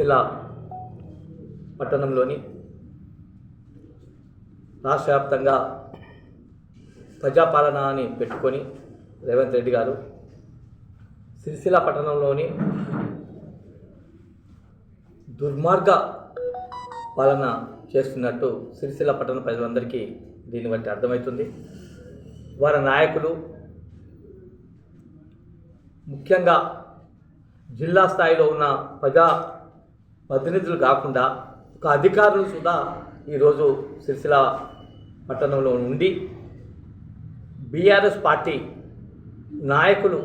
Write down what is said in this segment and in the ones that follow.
సిరిసిల్ల పట్టణంలోని రాష్ట్ర వ్యాప్తంగా ప్రజాపాలన అని పెట్టుకొని రేవంత్ రెడ్డి గారు సిరిసిల్ల పట్టణంలోని దుర్మార్గ పాలన చేస్తున్నట్టు సిరిసిల్ల పట్టణ ప్రజలందరికీ దీన్ని బట్టి అర్థమవుతుంది. వారి నాయకులు ముఖ్యంగా జిల్లా స్థాయిలో ఉన్న ప్రజా ప్రతినిధులు కాకుండా ఒక అధికారులు సుధా ఈరోజు సిరిసిల పట్టణంలో ఉండి బీఆర్ఎస్ పార్టీ నాయకులు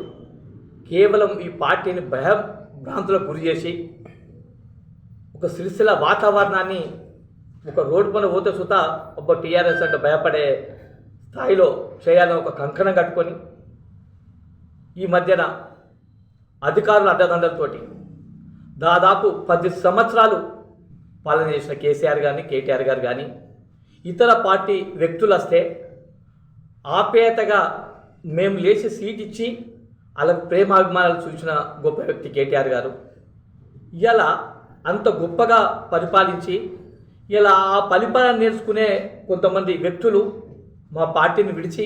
కేవలం ఈ పార్టీని భయభ్రాంతులకు గురి చేసి ఒక సిరిసిల వాతావరణాన్ని ఒక రోడ్డు పైన పోతే సుతా ఒక టీఆర్ఎస్ అంటే భయపడే స్థాయిలో చేయాలని ఒక కంకణం కట్టుకొని ఈ మధ్యన అధికారుల అడ్డదండలతోటి దాదాపు పది సంవత్సరాలు పాలన చేసిన కేసీఆర్ కానీ కేటీఆర్ గారు కానీ ఇతర పార్టీ వ్యక్తులు వస్తే ఆప్యాయతగా మేము లేచి సీట్ ఇచ్చి అలా ప్రేమాభిమానాలు చూసిన గొప్ప వ్యక్తి కేటీఆర్ గారు. ఇలా అంత గొప్పగా పరిపాలించి ఇలా ఆ పరిపాలన నేర్చుకునే కొంతమంది వ్యక్తులు మా పార్టీని విడిచి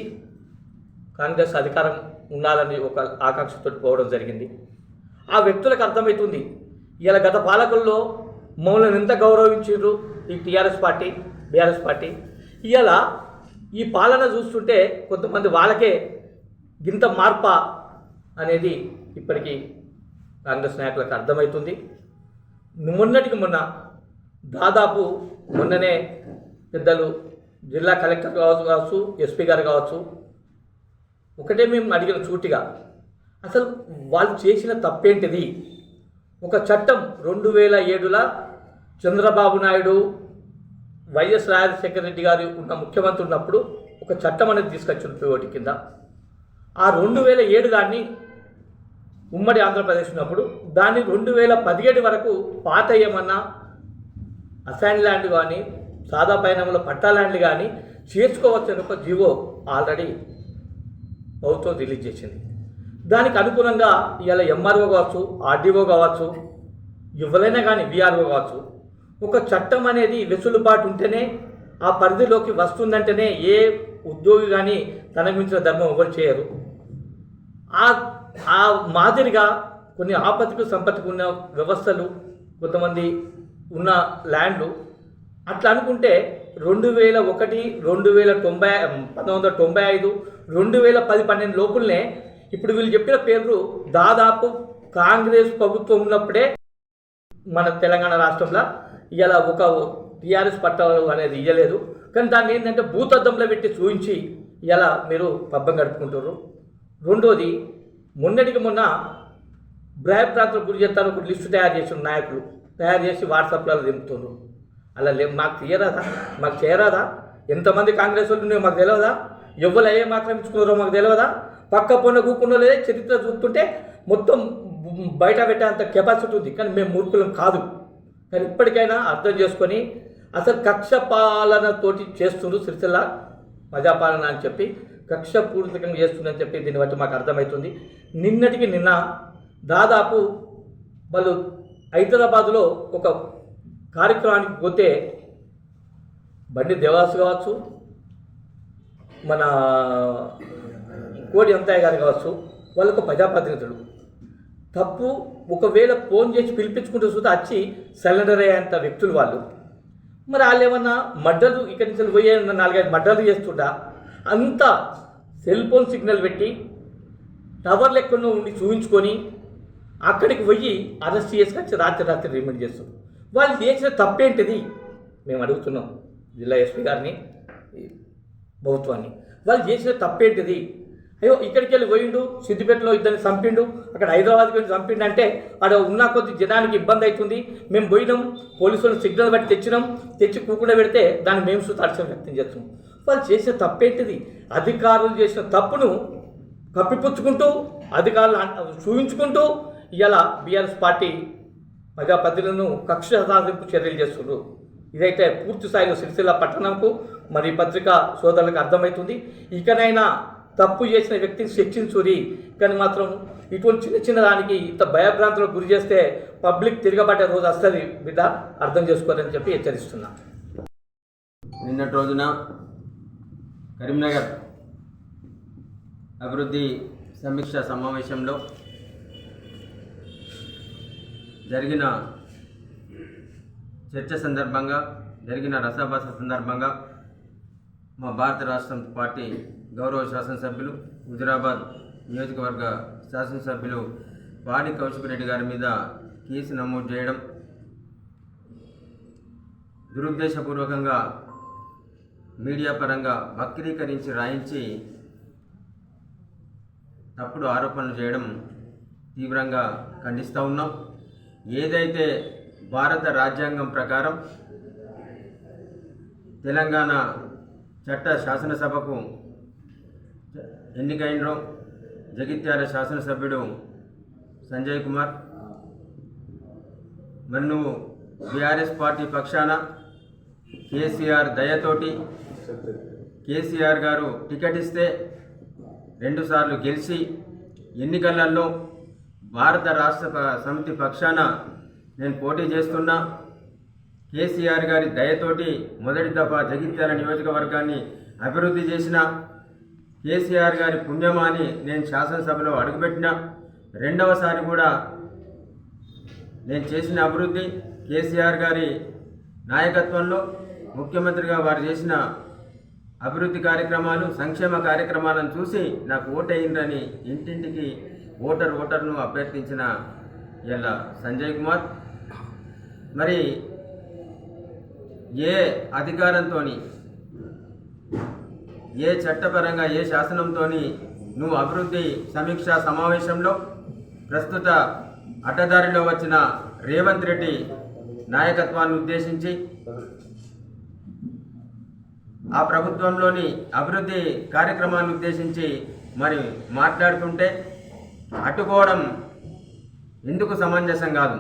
కాంగ్రెస్ అధికారం ఉండాలని ఒక ఆకాంక్షతో పోవడం జరిగింది. ఆ వ్యక్తులకు అర్థమవుతుంది ఇలా గత పాలకుల్లో మమ్మల్ని ఎంత గౌరవించారు ఈ టీఆర్ఎస్ పార్టీ బీఆర్ఎస్ పార్టీ? ఇలా ఈ పాలన చూస్తుంటే కొంతమంది వాళ్ళకే గింత మార్ప అనేది ఇప్పటికీ కాంగ్రెస్ నాయకులకు అర్థమవుతుంది మొన్నటికి మొన్న దాదాపు మొన్ననే పెద్దలు జిల్లా కలెక్టర్ కావచ్చు కావచ్చు ఎస్పీ గారు కావచ్చు ఒకటే మేము అడిగిన చూటిగా అసలు వాళ్ళు చేసిన తప్పేంటిది? ఒక చట్టం రెండు వేల ఏడులో చంద్రబాబు నాయుడు వైఎస్ రాజశేఖర రెడ్డి గారు ఉన్న ముఖ్యమంత్రి ఉన్నప్పుడు ఒక చట్టం అనేది తీసుకొచ్చిన పిఓటి కింద. ఆ రెండు వేల ఏడు దాన్ని ఉమ్మడి ఆంధ్రప్రదేశ్ ఉన్నప్పుడు దాన్ని రెండు వేల పదిహేడు వరకు పాత ఏమన్నా అసైన్ ల్యాండ్ కానీ సాదా పైనంలో పట్టా ల్యాండ్ కానీ చేసుకోవచ్చని ఒక జీవో ఆల్రెడీ ప్రభుత్వం రిలీజ్ చేసింది. దానికి అనుగుణంగా ఇవాళ ఎంఆర్ఓ కావచ్చు ఆర్డీఓ కావచ్చు ఎవరైనా కానీ విఆర్ఓ కావచ్చు ఒక చట్టం అనేది వెసులుబాటు ఉంటేనే ఆ పరిధిలోకి వస్తుందంటేనే ఏ ఉద్యోగి కానీ తన మించిన ధర్మం ఎవరు చేయరు. ఆ ఆ మాదిరిగా కొన్ని ఆపత్తికి సంపత్తికి ఉన్న వ్యవస్థలు కొంతమంది ఉన్న ల్యాండ్లు అట్లా అనుకుంటే రెండు వేల ఒకటి రెండు వేల తొంభై పంతొమ్మిది వందల తొంభై ఐదు రెండు వేల పది పన్నెండు లోపులనే ఇప్పుడు వీళ్ళు చెప్పిన పేర్లు దాదాపు కాంగ్రెస్ ప్రభుత్వం ఉన్నప్పుడే మన తెలంగాణ రాష్ట్రంలో ఇలా ఒక టీఆర్ఎస్ పట్టాలు అనేది ఇవ్వలేదు కానీ దాన్ని ఏంటంటే భూతద్దంలో పెట్టి చూపించి ఇలా మీరు పబ్బం గడుపుకుంటారు రెండోది మొన్నటికి మొన్న భయప్రాంతాలకు గురి చేస్తాను ఒక లిస్టు తయారు చేసిన నాయకులు. తయారు చేసి వాట్సాప్లలో దింపుతున్నారు అలా లే మాకు తీయరాదా? మాకు చేయరాదా? ఎంతమంది కాంగ్రెస్ వాళ్ళు ఉన్నాయో మాకు తెలియదా ఎవరు ఏ ఇచ్చుకున్నారో మాకు తెలియదా పక్క పొన్న కూకుండా చరిత్ర చూస్తుంటే మొత్తం బయట పెట్టేంత కెపాసిటీ ఉంది. కానీ మేము మూర్ఖులం కాదు. కానీ ఇప్పటికైనా అర్థం చేసుకొని అసలు కక్ష పాలనతోటి చేస్తుండ్రు సిరిసిల్ల ప్రజాపాలన అని చెప్పి కక్ష పూర్తికంగా చేస్తుందని చెప్పి దీన్ని బట్టి మాకు అర్థమవుతుంది నిన్నటికి నిన్న దాదాపు వాళ్ళు హైదరాబాదులో ఒక కార్యక్రమానికి పోతే బండి దేవాసు కావచ్చు మన కోడి అంతయ్య గారు కావచ్చు వాళ్ళకు ప్రజాప్రతినిధులు. తప్పు ఒకవేళ ఫోన్ చేసి పిలిపించుకుంటూ చూస్తే వచ్చి సిలిండర్ అయ్యేంత వ్యక్తులు వాళ్ళు. మరి వాళ్ళు ఏమన్నా మడ్డలు ఇక్కడి నుంచి పోయే నాలుగైదు మడ్డలు చేస్తుంటా? అంత సెల్ ఫోన్ సిగ్నల్ పెట్టి టవర్ లెక్కన ఉండి చూపించుకొని అక్కడికి పోయి అరెస్ట్ చేసుకొచ్చి రాత్రి రాత్రి రిమైండ్ చేస్తారు వాళ్ళు చేసిన తప్పేంటిది? మేము అడుగుతున్నాం జిల్లా ఎస్పీ గారిని ప్రభుత్వాన్ని. వాళ్ళు చేసిన తప్పేంటిది? అయ్యో ఇక్కడికి వెళ్ళి పోయిండు సిద్దిపేటలో ఇద్దరిని చంపిండు అక్కడ హైదరాబాద్కి వెళ్ళి చంపిండు అంటే అక్కడ ఉన్న కొద్ది జనానికి ఇబ్బంది అవుతుంది. మేము పోయినాం పోలీసులు సిగ్నల్ బట్టి తెచ్చినాం తెచ్చి కూకుండా పెడితే దాన్ని మేము సుతార్చం వ్యక్తం చేస్తున్నాం వాళ్ళు చేసిన తప్పేంటిది? అధికారులు చేసిన తప్పును కప్పిపుచ్చుకుంటూ అధికారులు చూపించుకుంటూ ఇలా బీఆర్ఎస్ పార్టీ ప్రజాప్రతినిధులను కక్ష సాధింపు చర్యలు చేస్తున్నారు ఇదైతే పూర్తి స్థాయిలో సిరిసిల్ల పట్టణంకు మరి ఈ పత్రిక సోదరులకు అర్థమవుతుంది. ఇకనైనా తప్పు చేసిన వ్యక్తిని శిక్షించురి. కానీ మాత్రం ఇటువంటి చిన్న చిన్న దానికి ఇంత భయభ్రాంతులకు గురి చేస్తే పబ్లిక్ తిరగబట్టే రోజు వస్తుంది బిడ్డ అర్థం చేసుకోవాలని చెప్పి హెచ్చరిస్తున్నా. నిన్నటి రోజున కరీంనగర్ అభివృద్ధి సమీక్ష సమావేశంలో జరిగిన చర్చ సందర్భంగా జరిగిన రసాభాస సందర్భంగా మా భారత రాష్ట్రం పార్టీ గౌరవ శాసనసభ్యులు హుజరాబాద్ నియోజకవర్గ శాసనసభ్యులు పాడి కౌశిక్ రెడ్డి గారి మీద కేసు నమోదు చేయడం దురుద్దేశపూర్వకంగా మీడియా పరంగా వక్రీకరించి రాయించి తప్పుడు ఆరోపణలు చేయడం తీవ్రంగా ఖండిస్తూ ఉన్నాం. ఏదైతే భారత రాజ్యాంగం ప్రకారం తెలంగాణ చట్ట శాసనసభకు ఎన్నికైనరో జగిత్యాల శాసనసభ్యుడు సంజయ్ కుమార్. మరి నువ్వు బీఆర్ఎస్ పార్టీ పక్షాన కేసీఆర్ దయతోటి కేసీఆర్ గారు టికెట్ ఇస్తే రెండుసార్లు గెలిచి ఎన్నికలలో భారత రాష్ట్ర సమితి పక్షాన నేను పోటీ చేస్తున్నా. కేసీఆర్ గారి దయతోటి మొదటి దఫా జగిత్యాల నియోజకవర్గాన్ని అభివృద్ధి చేసిన కేసీఆర్ గారి పుణ్యమాని నేను శాసనసభలో అడుగుపెట్టిన. రెండవసారి కూడా నేను చేసిన అభివృద్ధి కేసీఆర్ గారి నాయకత్వంలో ముఖ్యమంత్రిగా వారు చేసిన అభివృద్ధి కార్యక్రమాలు సంక్షేమ కార్యక్రమాలను చూసి నాకు ఓటయిందని ఇంటింటికి ఓటర్ ఓటర్ను అభ్యర్థించిన ఇలా సంజయ్ కుమార్. మరి ఏ అధికారంతో ఏ చట్టపరంగా ఏ శాసనంతో నువ్వు అభివృద్ధి సమీక్ష సమావేశంలో? ప్రస్తుత అడ్డదారిలో వచ్చిన రేవంత్ రెడ్డి నాయకత్వాన్ని ఉద్దేశించి ఆ ప్రభుత్వంలోని అభివృద్ధి కార్యక్రమాన్ని ఉద్దేశించి మరి మాట్లాడుతుంటే అడ్డుకోవడం ఎందుకు సమంజసం కాదు?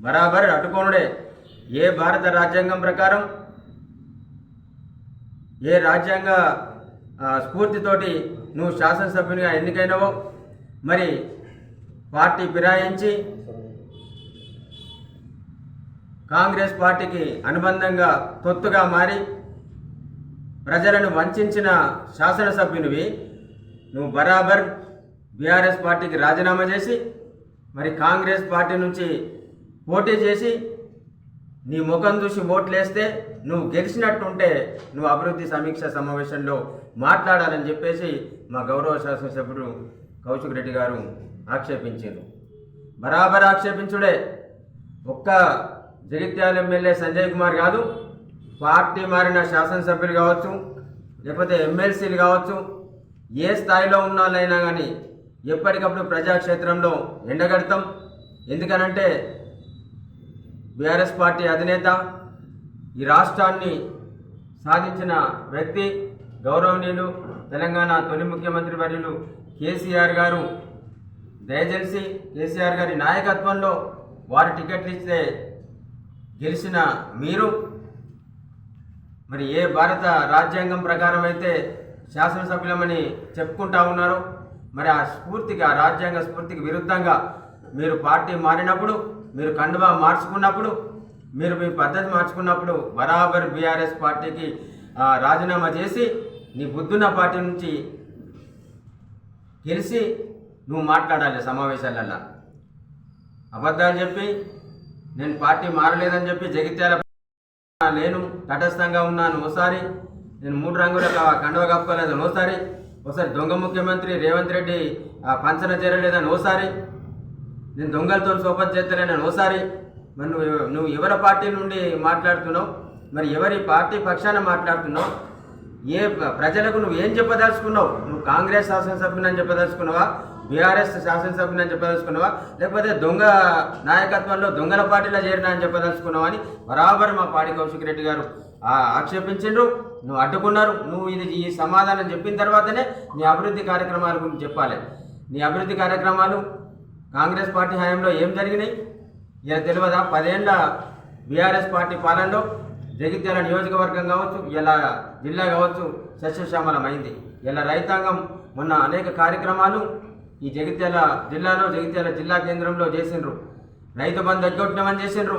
బరాబర్ అడ్డుకోనుడే. ఏ భారత రాజ్యాంగం ప్రకారం ఏ రాజ్యాంగ స్ఫూర్తితోటి నువ్వు శాసనసభ్యునిగా ఎన్నికైనవో మరి పార్టీ ఫిరాయించి కాంగ్రెస్ పార్టీకి అనుబంధంగా తొత్తుగా మారి ప్రజలను వంచిన శాసనసభ్యునివి నువ్వు బరాబర్ బీఆర్ఎస్ పార్టీకి రాజీనామా చేసి మరి కాంగ్రెస్ పార్టీ నుంచి పోటీ చేసి నీ ముఖం చూసి ఓట్లేస్తే నువ్వు గెలిచినట్టుంటే నువ్వు అభివృద్ధి సమీక్ష సమావేశంలో మాట్లాడాలని చెప్పేసి మా గౌరవ శాసనసభ్యుడు కౌశిక్ రెడ్డి గారు ఆక్షేపించారు. బరాబర్ ఆక్షేపించుడే. ఒక్క జగిత్యాల ఎమ్మెల్యే సంజయ్ కుమార్ కాదు పార్టీ మారిన శాసనసభ్యులు కావచ్చు లేకపోతే ఎమ్మెల్సీలు కావచ్చు ఏ స్థాయిలో ఉన్న వాళ్ళైనా కానీ ఎప్పటికప్పుడు ప్రజాక్షేత్రంలో ఎండగడతాం. ఎందుకనంటే బీఆర్ఎస్ పార్టీ అధినేత ఈ రాష్ట్రాన్ని సాధించిన వ్యక్తి గౌరవనీయులు తెలంగాణ తొలి ముఖ్యమంత్రి వర్యులు కేసీఆర్ గారు. దయచేసి కేసీఆర్ గారి నాయకత్వంలో వారు టికెట్లు ఇస్తే గెలిచిన మీరు. మరి ఏ భారత రాజ్యాంగం ప్రకారం అయితే శాసనసభ్యులమని చెప్పుకుంటా ఉన్నారో మరి ఆ స్ఫూర్తికి ఆ రాజ్యాంగ స్ఫూర్తికి విరుద్ధంగా మీరు పార్టీ మారినప్పుడు మీరు కండువా మార్చుకున్నప్పుడు మీరు మీ పద్ధతి మార్చుకున్నప్పుడు బరాబర్ బీఆర్ఎస్ పార్టీకి రాజీనామా చేసి నీ బుద్ధున్న పార్టీ నుంచి గెలిచి నువ్వు మాట్లాడాలి సమావేశాలల్లో. అబద్ధాలు చెప్పి నేను పార్టీ మారలేదని చెప్పి జగిత్యాల నేను తటస్థంగా ఉన్నాను. ఓసారి నేను మూడు రంగుల కండువ కప్పుకోలేదని ఓసారి ఒకసారి దొంగ ముఖ్యమంత్రి రేవంత్ రెడ్డి పంచన చేరలేదని ఓసారి నేను దొంగలతో సోపత్ చేస్తలేనని ఓసారి మరి నువ్వు నువ్వు ఎవరి పార్టీ నుండి మాట్లాడుతున్నావు? మరి ఎవరి పార్టీ పక్షాన మాట్లాడుతున్నావు? ఏ ప్రజలకు నువ్వు ఏం చెప్పదలుచుకున్నావు? నువ్వు కాంగ్రెస్ శాసనసభ్యుని చెప్పదలుచుకున్నావా? బీఆర్ఎస్ శాసనసభ్యుని చెప్పదలుచుకున్నావా? లేకపోతే దొంగ నాయకత్వంలో దొంగల పార్టీలో చేరినా అని చెప్పదలుచుకున్నావా అని బరాబర్ మా పాడి కౌశిక్ రెడ్డి గారు ఆక్షేపించిండ్రు. నువ్వు అడ్డుకున్నారు. నువ్వు ఇది ఈ సమాధానం చెప్పిన తర్వాతనే నీ అభివృద్ధి కార్యక్రమాల గురించి చెప్పాలి. నీ అభివృద్ధి కార్యక్రమాలు కాంగ్రెస్ పార్టీ హయాంలో ఏం జరిగినాయి? ఇలా తెలియదా పదేళ్ళ బీఆర్ఎస్ పార్టీ పాలనలో జగిత్యాల నియోజకవర్గం కావచ్చు ఇలా జిల్లా కావచ్చు సస్యశ్యామలమైంది. ఇలా రైతాంగం మొన్న అనేక కార్యక్రమాలు ఈ జగిత్యాల జిల్లాలో జగిత్యాల జిల్లా కేంద్రంలో చేసిండ్రు. రైతు బంధు ఎగ్గొట్టమని చేసిండ్రు.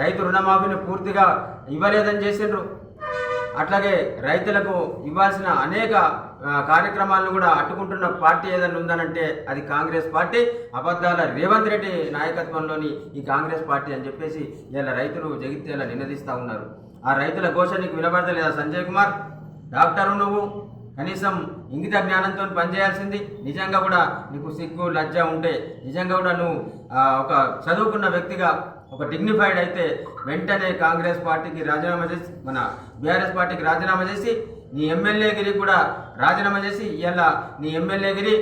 రైతు రుణమాఫీని పూర్తిగా ఇవ్వలేదని చేసిండ్రు. అట్లాగే రైతులకు ఇవ్వాల్సిన అనేక కార్యక్రమాలను కూడా అట్టుకుంటున్న పార్టీ ఏదైనా ఉందనంటే అది కాంగ్రెస్ పార్టీ. అబద్ధాల రేవంత్ రెడ్డి నాయకత్వంలోని ఈ కాంగ్రెస్ పార్టీ అని చెప్పేసి ఇలా రైతులు జగిత్యాల నినదిస్తూ ఉన్నారు. ఆ రైతుల ఘోష నీకు వినబడతలేదా సంజయ్ కుమార్? డాక్టరు నువ్వు? కనీసం ఇంగిత జ్ఞానంతో పనిచేయాల్సింది. నిజంగా కూడా నీకు సిగ్గు లజ్జ ఉంటే నిజంగా కూడా నువ్వు ఒక చదువుకున్న వ్యక్తిగా ఒక డిగ్నిఫైడ్ అయితే వెంటనే కాంగ్రెస్ పార్టీకి రాజీనామా చేసి మన బీఆర్ఎస్ పార్టీకి రాజీనామా చేసి నీ ఎమ్మెల్యేగిరి కూడా రాజీనామా చేసి ఇవాళ నీ ఎమ్మెల్యేగిరి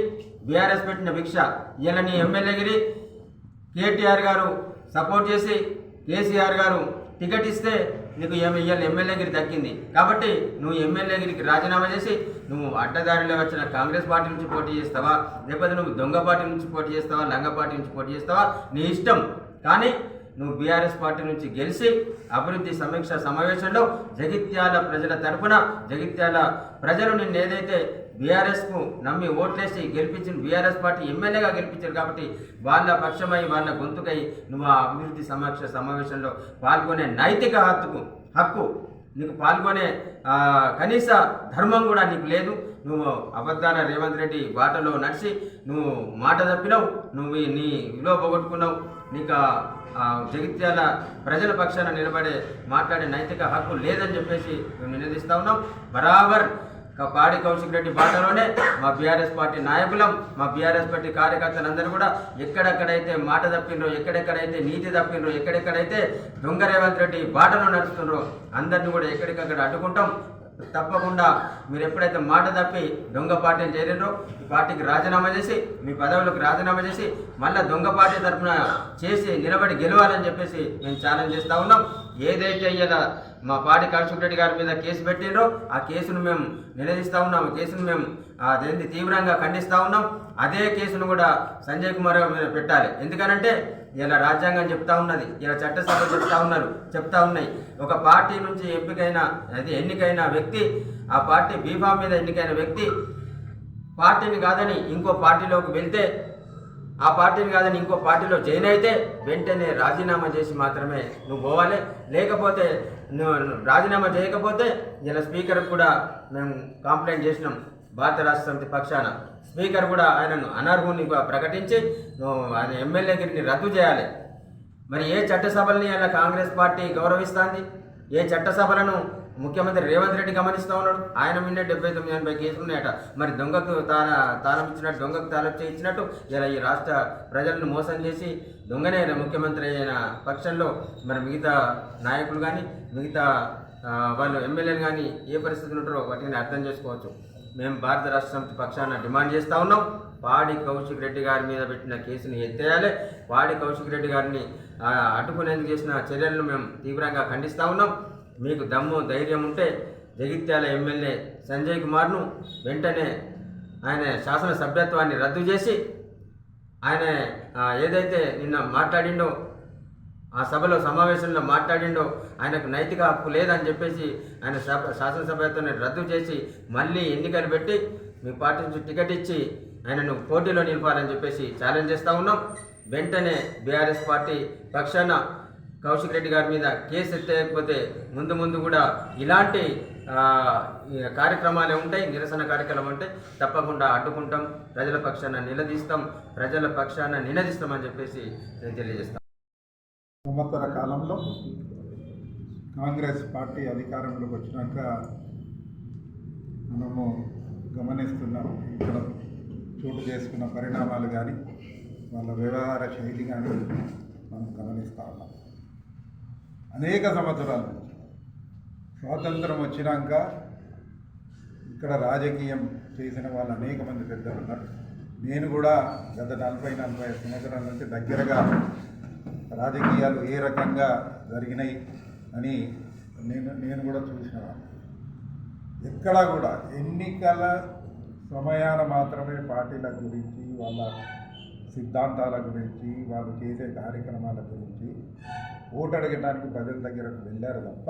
బీఆర్ఎస్ పెట్టిన భిక్ష ఇవాళ నీ ఎమ్మెల్యేగిరి కేటీఆర్ గారు సపోర్ట్ చేసి కేసీఆర్ గారు టికెట్ ఇస్తే నీకు ఎమ్- ఇవాళ ఎమ్మెల్యేగిరి దక్కింది. కాబట్టి నువ్వు ఎమ్మెల్యేగిరికి రాజీనామా చేసి నువ్వు అడ్డదారిలో వచ్చిన కాంగ్రెస్ పార్టీ నుంచి పోటీ చేస్తావా? లేకపోతే నువ్వు దొంగ పార్టీ నుంచి పోటీ చేస్తావా? లంగ పార్టీ నుంచి పోటీ చేస్తావా? నీ ఇష్టం. కానీ నువ్వు బీఆర్ఎస్ పార్టీ నుంచి గెలిచి అభివృద్ధి సమీక్ష సమావేశంలో జగిత్యాల ప్రజల తరపున జగిత్యాల ప్రజలు నిన్న ఏదైతే బీఆర్ఎస్కు నమ్మి ఓట్లేసి గెలిపించిన బీఆర్ఎస్ పార్టీ ఎమ్మెల్యేగా గెలిపించారు కాబట్టి వాళ్ళ పక్షమై వాళ్ళ గొంతుకై నువ్వు ఆ అభివృద్ధి సమీక్ష సమావేశంలో పాల్గొనే నైతిక హక్కుకు హక్కు నీకు పాల్గొనే కనీస ధర్మం కూడా నీకు లేదు. నువ్వు అబద్ధాల రేవంత్ రెడ్డి బాటలో నడిచి నువ్వు మాట తప్పినావు నువ్వు నీ విలువ పోగొట్టుకున్నావు. నీకు జగిత్యాల ప్రజల పక్షాన నిలబడే మాట్లాడే నైతిక హక్కు లేదని చెప్పేసి మేము నినదిస్తా ఉన్నాం. బరాబర్ పాడి కౌశిక్ రెడ్డి బాటలోనే మా బీఆర్ఎస్ పార్టీ నాయకులం మా బీఆర్ఎస్ పార్టీ కార్యకర్తలందరూ కూడా ఎక్కడెక్కడైతే మాట తప్పిండ్రో ఎక్కడెక్కడైతే నీతి తప్పిండ్రో ఎక్కడెక్కడైతే దొంగ రేవంత్ రెడ్డి బాటలో నడుస్తుండ్రో అందరిని కూడా ఎక్కడికక్కడ అడ్డుకుంటాం. తప్పకుండా మీరు ఎప్పుడైతే మాట తప్పి దొంగ పార్టీని చేరిండ్రో ఈ పార్టీకి రాజీనామా చేసి మీ పదవులకు రాజీనామా చేసి మళ్ళీ దొంగ పార్టీ తరఫున చేసి నిలబడి గెలవాలని చెప్పేసి మేము ఛాలెంజ్ చేస్తూ ఉన్నాం. ఏదైతే ఇలా మా పార్టీ కౌశిక్ గారి మీద కేసు పెట్టిండ్రో ఆ కేసును మేము నిలదీస్తూ ఉన్నాం. ఆ కేసును మేము అదేంది? తీవ్రంగా ఖండిస్తూ ఉన్నాం. అదే కేసును కూడా సంజయ్ కుమార్ మీద పెట్టాలి. ఎందుకనంటే ఇలా రాజ్యాంగం చెప్తా ఉన్నది ఇలా చట్టసభ చెప్తా ఉన్నారు చెప్తా ఉన్నాయి. ఒక పార్టీ నుంచి ఎంపికైన అది ఎన్నికైన వ్యక్తి ఆ పార్టీ బీఫామ్ మీద ఎన్నికైన వ్యక్తి పార్టీని కాదని ఇంకో పార్టీలోకి వెళ్తే ఆ పార్టీని కాదని ఇంకో పార్టీలో జాయిన్ అయితే వెంటనే రాజీనామా చేసి మాత్రమే నువ్వు పోవాలి. లేకపోతే నువ్వు రాజీనామా చేయకపోతే ఇలా స్పీకర్ కూడా మేము కంప్లైంట్ చేసినాం. భారత రాష్ట్ర సమితి పక్షాన స్పీకర్ కూడా ఆయనను అనర్హుని ప్రకటించి ఆయన ఆయన ఎమ్మెల్యేగిరిని రద్దు చేయాలి. మరి ఏ చట్టసభల్ని అలా కాంగ్రెస్ పార్టీ గౌరవిస్తుంది? ఏ చట్టసభలను ముఖ్యమంత్రి రేవంత్ రెడ్డి గమనిస్తూ ఉన్నాడు? ఆయన మీద డెబ్బై తొమ్మిది ఎనభై కేసులు ఉన్నాయట. మరి దొంగకు తాన తాళం ఇచ్చినట్టు దొంగకు తాళం చేయించినట్టు ఇలా ఈ రాష్ట్ర ప్రజలను మోసం చేసి దొంగనే ముఖ్యమంత్రి అయిన పక్షంలో మరి మిగతా నాయకులు కానీ మిగతా వాళ్ళు ఎమ్మెల్యేలు కానీ ఏ పరిస్థితులు ఉంటారో వాటిని అర్థం చేసుకోవచ్చు. మేము భారత రాష్ట్ర సమితి పక్షాన డిమాండ్ చేస్తూ ఉన్నాం. పాడి కౌశిక్ రెడ్డి గారి మీద పెట్టిన కేసుని ఎత్తేయాలి. పాడి కౌశిక్ రెడ్డి గారిని అడ్డుకునేందుకు చేసిన చర్యలను మేము తీవ్రంగా ఖండిస్తూ ఉన్నాం. మీకు దమ్ము ధైర్యం ఉంటే జగిత్యాల ఎమ్మెల్యే సంజయ్ కుమార్ను వెంటనే ఆయన శాసన సభ్యత్వాన్ని రద్దు చేసి ఆయన ఏదైతే నిన్న మాట్లాడిండో ఆ సభలో సమావేశంలో మాట్లాడిండో ఆయనకు నైతిక హక్కు లేదని చెప్పేసి ఆయన సభ శాసనసభ్యత్వాన్ని రద్దు చేసి మళ్ళీ ఎన్నికలు పెట్టి మీ పార్టీ నుంచి టికెట్ ఇచ్చి ఆయనను పోటీలో నిలపాలని చెప్పేసి ఛాలెంజ్ చేస్తూ ఉన్నాం. వెంటనే బీఆర్ఎస్ పార్టీ పక్షాన కౌశిక్ రెడ్డి గారి మీద కేసు ఎత్తేయకపోతే ముందు ముందు కూడా ఇలాంటి కార్యక్రమాలే ఉంటాయి నిరసన కార్యక్రమం ఉంటాయి. తప్పకుండా అడ్డుకుంటాం. ప్రజల పక్షాన నిలదీస్తాం. ప్రజల పక్షాన నిలదీస్తామని చెప్పేసి నేను తెలియజేస్తాను సంవత్సర కాలంలో కాంగ్రెస్ పార్టీ అధికారంలోకి వచ్చినాక మనము గమనిస్తున్నాం ఇక్కడ చోటు చేసుకున్న పరిణామాలు కానీ వాళ్ళ వ్యవహార శైలి కానీ మనం గమనిస్తూ ఉన్నాం. అనేక సంవత్సరాల నుంచి స్వాతంత్రం వచ్చినాక ఇక్కడ రాజకీయం చేసిన వాళ్ళు అనేక మంది పెద్దలు ఉన్నారు. నేను కూడా గత నలభై నలభై సంవత్సరాల నుంచి దగ్గరగా రాజకీయాలు ఏ రకంగా జరిగినాయి అని నేను నేను కూడా చూసిన ఎక్కడా కూడా ఎన్నికల సమయాన మాత్రమే పార్టీల గురించి వాళ్ళ సిద్ధాంతాల గురించి వాళ్ళు చేసే కార్యక్రమాల గురించి ఓటు అడగడానికి ప్రజల దగ్గరకు వెళ్ళారు తప్ప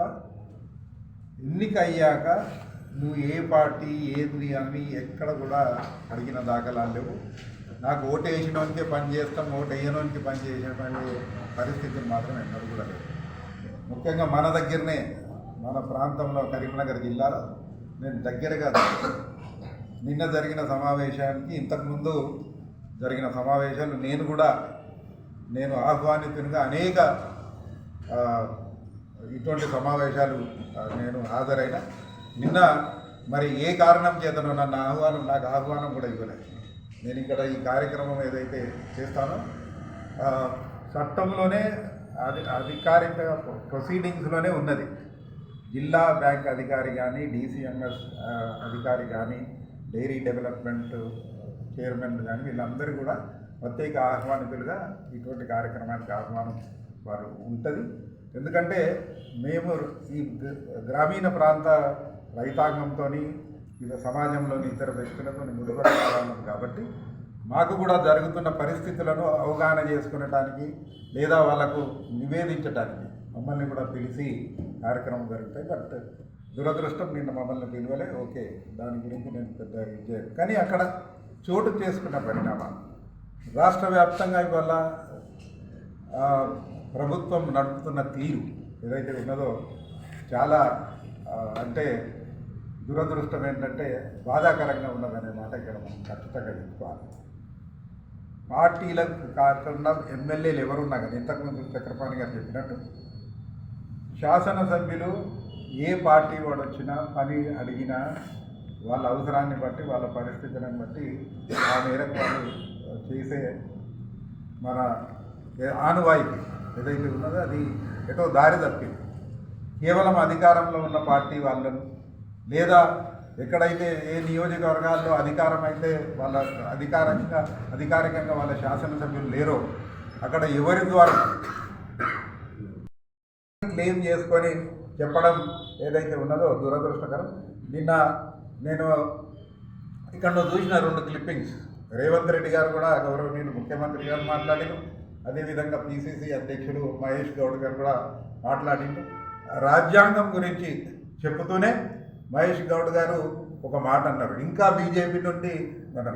ఎన్నిక అయ్యాక నువ్వు ఏ పార్టీ ఏది అని ఎక్కడ కూడా అడిగిన దాఖలాలు లేవు. నాకు ఓటు వేసినోనికే పని చేస్తాం ఓటు వేయనోనికి పని చేసేటువంటి పరిస్థితి మాత్రం ఎన్నడూ కూడా లేదు ముఖ్యంగా మన దగ్గరనే మన ప్రాంతంలో కరీంనగర్ జిల్లాలో నేను దగ్గరగా నిన్న జరిగిన సమావేశానికి ఇంతకుముందు జరిగిన సమావేశాలు నేను కూడా నేను ఆహ్వానితునిగా అనేక ఇటువంటి సమావేశాలు నేను హాజరైన. నిన్న మరి ఏ కారణం చేతనో నన్ను ఆహ్వానం నాకు ఆహ్వానం కూడా ఇవ్వలేదు. నేను ఇక్కడ ఈ కార్యక్రమం ఏదైతే చేస్తానో చట్టంలోనే అది అధికారిక ప్రొసీడింగ్స్లోనే ఉన్నది. జిల్లా బ్యాంక్ అధికారి కానీ డీసీఎంఎస్ అధికారి కానీ డైరీ డెవలప్మెంట్ చైర్మన్ కానీ వీళ్ళందరూ కూడా ప్రత్యేక ఆహ్వానితులుగా ఇటువంటి కార్యక్రమానికి ఆహ్వానం వారు ఉంటుంది. ఎందుకంటే మేము ఈ గ్రామీణ ప్రాంత రైతాంగంతో ఇక సమాజంలోని ఇతర వ్యక్తులతో ముడిపడాలను కాబట్టి మాకు కూడా జరుగుతున్న పరిస్థితులను అవగాహన చేసుకునటానికి లేదా వాళ్ళకు నివేదించడానికి మమ్మల్ని కూడా పిలిచి కార్యక్రమం జరుగుతాయి బట్ దురదృష్టం నిన్న మమ్మల్ని పిలవలే. ఓకే దాని గురించి నేను పెద్ద ఇది చేయను. కానీ అక్కడ చోటు చేసుకున్న పరిణామాలు రాష్ట్ర వ్యాప్తంగా ఇవాళ ప్రభుత్వం నడుపుతున్న తీరు ఏదైతే ఉన్నదో చాలా అంటే దురదృష్టం ఏంటంటే బాధాకరంగా ఉన్నదనే మాట ఇక్కడ మనం ఖచ్చితంగా చెప్పుకోవాలి. పార్టీలకు కాకుండా ఎమ్మెల్యేలు ఎవరున్నా కానీ ఇంతకుముందు చక్రపాణి గారు చెప్పినట్టు శాసనసభ్యులు ఏ పార్టీ వాడు వచ్చినా పని అడిగినా వాళ్ళ అవసరాన్ని బట్టి వాళ్ళ పరిస్థితులను బట్టి ఆ మేరకు వాళ్ళు చేసే మన ఏ- ఆనువాయితీ ఏదైతే ఉన్నదో అది ఎటో దారి తప్పింది. కేవలం అధికారంలో ఉన్న పార్టీ వాళ్ళను లేదా ఎక్కడైతే ఏ నియోజకవర్గాల్లో అధికారం అయితే వాళ్ళ అధికారంగా అధికారికంగా వాళ్ళ శాసనసభ్యులు లేరో అక్కడ ఎవరి ద్వారా క్లెయిమ్ చేసుకొని చెప్పడం ఏదైతే ఉన్నదో దురదృష్టకరం. నిన్న నేను ఇక్కడ నువ్వు చూసిన రెండు క్లిప్పింగ్స్. రేవంత్ రెడ్డి గారు కూడా గౌరవనీయులు ముఖ్యమంత్రి గారు మాట్లాడారు. అదేవిధంగా పిసిసి అధ్యక్షుడు మహేష్ గౌడ్ గారు కూడా మాట్లాడిండు. రాజ్యాంగం గురించి చెప్పుతూనే మహేష్ గౌడ్ గారు ఒక మాట అన్నారు. ఇంకా బీజేపీ నుండి మన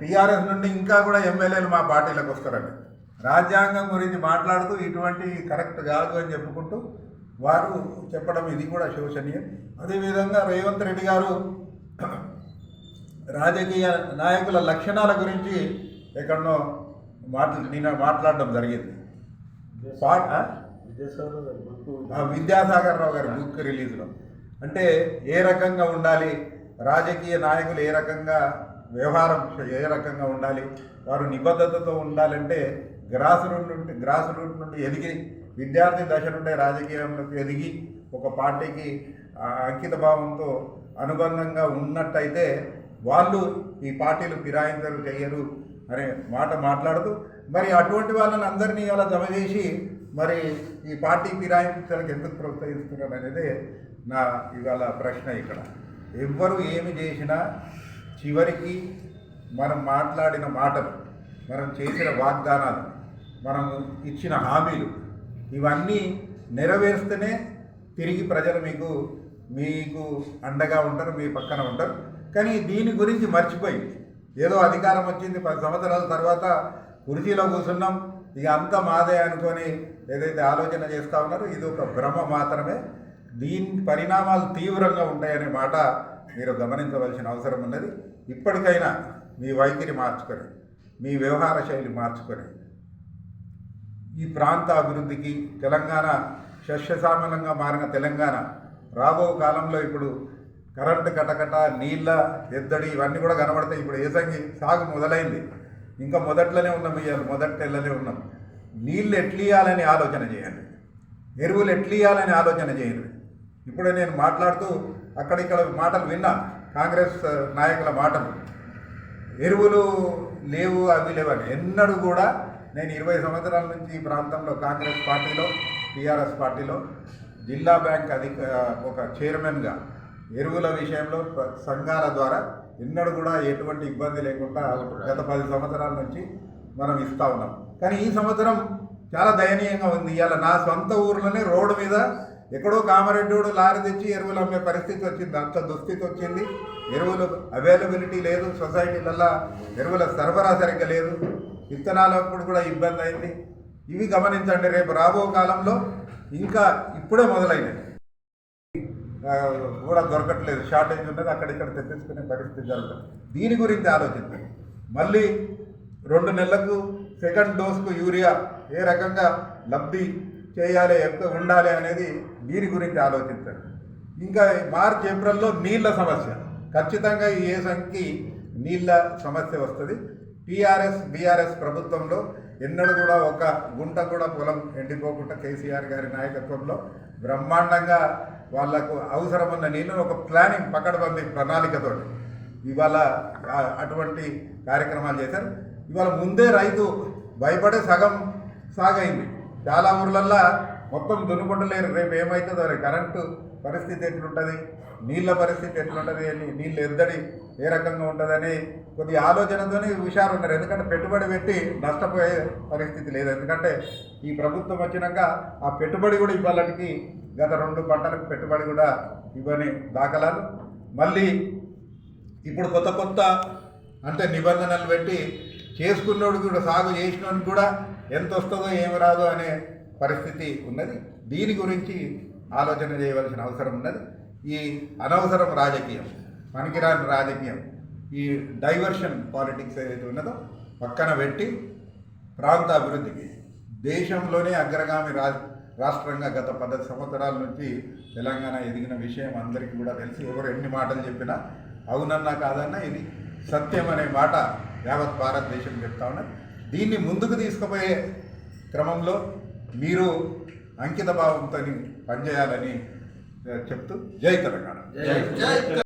టీఆర్ఎస్. నుండి ఇంకా కూడా ఎమ్మెల్యేలు మా పార్టీలకు వస్తారండి. రాజ్యాంగం గురించి మాట్లాడుతూ ఇటువంటి కరెక్ట్ కాదు అని చెప్పుకుంటూ వారు చెప్పడం ఇది కూడా శోచనీయం అదేవిధంగా రేవంత్ రెడ్డి గారు రాజకీయ నాయకుల లక్షణాల గురించి ఎక్కడనో మాట్లా నిన్న మాట్లాడడం జరిగింది. విద్యాసాగర్ రావు గారి బుక్ రిలీజ్లో. అంటే ఏ రకంగా ఉండాలి? రాజకీయ నాయకులు ఏ రకంగా వ్యవహారం ఏ రకంగా ఉండాలి? వారు నిబద్ధతతో ఉండాలంటే గ్రాస్ రూట్ నుండి గ్రాస్ రూట్ నుండి ఎదిగి విద్యార్థి దశ నుండి రాజకీయంలోకి ఎదిగి ఒక పార్టీకి అంకిత భావంతో అనుబంధంగా ఉన్నట్టయితే వాళ్ళు ఈ పార్టీలు ఫిరాయించరు చెయ్యరు అనే మాట మాట్లాడుతూ మరి అటువంటి వాళ్ళని అందరినీ ఇలా జమ చేసి మరి ఈ పార్టీ ఫిరాయించడానికి ఎందుకు ప్రోత్సహిస్తున్నారు అనేది నా ఇవాళ ప్రశ్న ఇక్కడ. ఎవ్వరు ఏమి చేసినా చివరికి మనం మాట్లాడిన మాటలు మనం చేసిన వాగ్దానాలు మనం ఇచ్చిన హామీలు ఇవన్నీ నెరవేరుస్తేనే తిరిగి ప్రజలు మీకు మీకు అండగా ఉంటారు మీ పక్కన ఉంటారు. కానీ దీని గురించి మర్చిపోయి ఏదో అధికారం వచ్చింది పది సంవత్సరాల తర్వాత కుర్చీలో కూర్చున్నాం ఇక అంతా మాదే అనుకొని ఏదైతే ఆలోచన చేస్తూ ఉన్నారో ఇది ఒక భ్రమ మాత్రమే. దీని పరిణామాలు తీవ్రంగా ఉంటాయనే మాట మీరు గమనించవలసిన అవసరం ఉన్నది. ఇప్పటికైనా మీ వైఖరి మార్చుకొని మీ వ్యవహార శైలి మార్చుకొని ఈ ప్రాంత అభివృద్ధికి తెలంగాణ సస్యశ్యామలంగా మారిన తెలంగాణ రాబో కాలంలో ఇప్పుడు కరెంటు కటకట నీళ్ళ ఎద్దడి ఇవన్నీ కూడా కనబడతాయి. ఇప్పుడు ఏసంగి సాగు మొదలైంది. ఇంకా మొదట్లోనే ఉన్నాం ఇవాళ మొదటెళ్ళనే ఉన్నాం. నీళ్ళు ఎట్లియాలని ఆలోచన చేయండి. ఎరువులు ఎట్లియాలని ఆలోచన చేయండి. ఇప్పుడే నేను మాట్లాడుతూ అక్కడిక్కడ మాటలు విన్నా. కాంగ్రెస్ నాయకుల మాటలు. ఎరువులు లేవు అవి లేవని ఎన్నడూ కూడా నేను ఇరవై సంవత్సరాల నుంచి ఈ ప్రాంతంలో కాంగ్రెస్ పార్టీలో టీఆర్ఎస్ పార్టీలో జిల్లా బ్యాంక్ అధిక ఒక చైర్మన్గా ఎరువుల విషయంలో సంఘాల ద్వారా ఎన్నడూ కూడా ఎటువంటి ఇబ్బంది లేకుండా గత పది సంవత్సరాల నుంచి మనం ఇస్తా ఉన్నాం. కానీ ఈ సంవత్సరం చాలా దయనీయంగా ఉంది. ఇవాళ నా సొంత ఊర్లోనే రోడ్డు మీద ఎక్కడో కామారెడ్డి లారీ తెచ్చి ఎరువులు అమ్మే పరిస్థితి వచ్చింది. అంత దుస్థితి వచ్చింది. ఎరువులు అవైలబిలిటీ లేదు. సొసైటీలల్లో ఎరువుల సరఫరా సరిగ్గా లేదు. విత్తనాలప్పుడు కూడా ఇబ్బంది అయింది. ఇవి గమనించండి. రేపు రాబో కాలంలో ఇంకా ఇప్పుడే మొదలైనవి. కూడా దొరకట్లేదు. షార్టేజ్ ఉన్నది. అక్కడిక్కడ తెప్పించుకునే పరిస్థితి జరుగుతుంది. దీని గురించి ఆలోచించండి మళ్ళీ రెండు నెలలకు సెకండ్ డోస్కు యూరియా ఏ రకంగా లబ్ధి చేయాలి ఎంత ఉండాలి అనేది దీని గురించి ఆలోచించండి. ఇంకా మార్చ్ ఏప్రిల్లో నీళ్ళ సమస్య. ఖచ్చితంగా ఈ ఏసంకి నీళ్ళ సమస్య వస్తుంది. టీఆర్ఎస్ బీఆర్ఎస్ ప్రభుత్వంలో ఎన్నడూ కూడా ఒక గుంట కూడా పొలం ఎండిపోకుండా కేసీఆర్ గారి నాయకత్వంలో బ్రహ్మాండంగా వాళ్ళకు అవసరమున్న నీళ్ళను ఒక ప్లానింగ్ పకడ్బందీ ప్రణాళికతో ఇవాళ అటువంటి కార్యక్రమాలు చేశారు. ఇవాళ ముందే రైతు భయపడే సగం సాగైంది. చాలా ఊర్లల్లో మొత్తం దున్నుకుంటలేరు. రేపు ఏమవుతుందో రే కరెంటు పరిస్థితి ఎట్లుంటుంది? నీళ్ళ పరిస్థితి ఎట్లుంటుంది? అని నీళ్ళు ఎద్దడి ఏ రకంగా ఉంటుందని కొద్ది ఆలోచనతోనే హుషారు ఉన్నారు. ఎందుకంటే పెట్టుబడి పెట్టి నష్టపోయే పరిస్థితి లేదు. ఎందుకంటే ఈ ప్రభుత్వం వచ్చినాక ఆ పెట్టుబడి కూడా ఇవ్వాలకి గత రెండు పంటలకు పెట్టుబడి కూడా ఇవ్వని దాఖలాలు. మళ్ళీ ఇప్పుడు కొత్త కొత్త అంటే నిబంధనలు పెట్టి చేసుకున్నోడు కూడా సాగు చేసినోడు కూడా ఎంత వస్తుందో ఏమి రాదో అనే పరిస్థితి ఉన్నది. దీని గురించి ఆలోచన చేయవలసిన అవసరం ఉన్నది. ఈ అనవసరం రాజకీయం పనికిరాని రాజకీయం ఈ డైవర్షన్ పాలిటిక్స్ ఏదైతే ఉన్నదో పక్కన పెట్టి ప్రాంత అభివృద్ధికి దేశంలోనే అగ్రగామి రా రాష్ట్రంగా గత పద్ధతి సంవత్సరాల నుంచి తెలంగాణ ఎదిగిన విషయం అందరికీ కూడా తెలిసి ఎవరు ఎన్ని మాటలు చెప్పినా అవునన్నా కాదన్నా ఇది సత్యం అనే మాట యావత్ భారతదేశం చెప్తా ఉన్నది దీన్ని ముందుకు తీసుకుపోయే క్రమంలో మీరు అంకిత భావంతో పనిచేయాలని చెప్తూ జై తెలంగాణ. జై